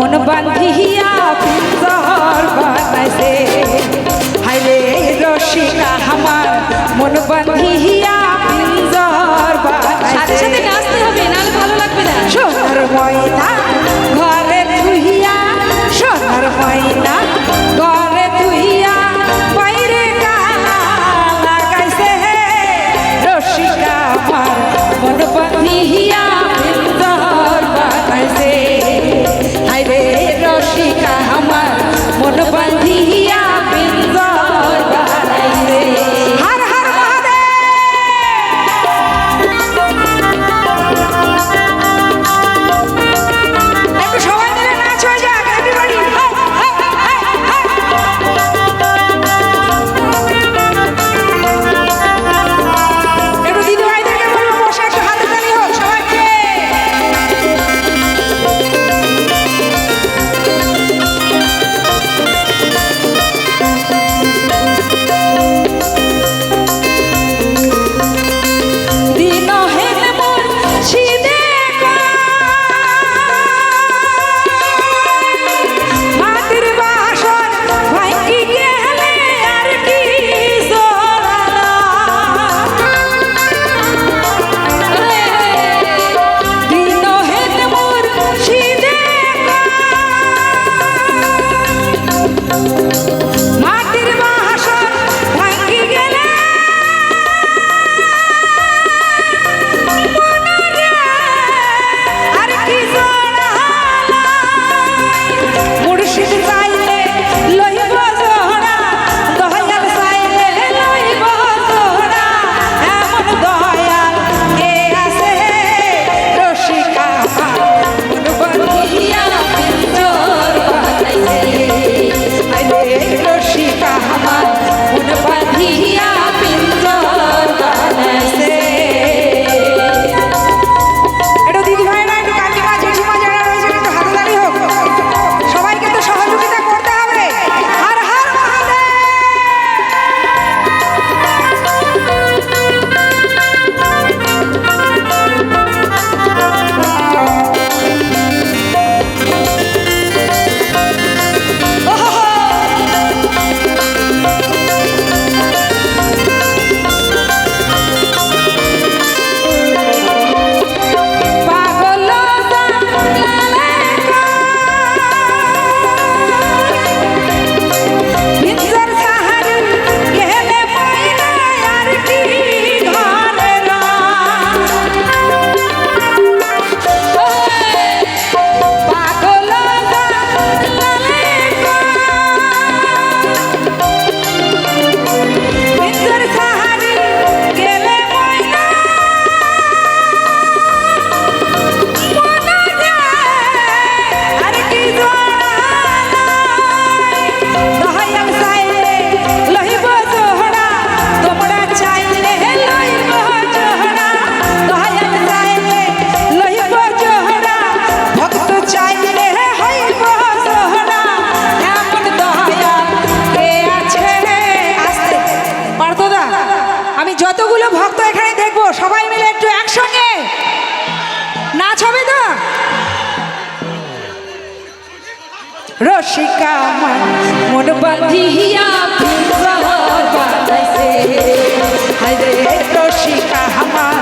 মন বান্ধিয়া আমি যতগুলো ভক্ত এখানে দেখব, সবাই মিলে একটু একসঙ্গে। নাচ হবে তো? রসিকা মন রসিকা আমার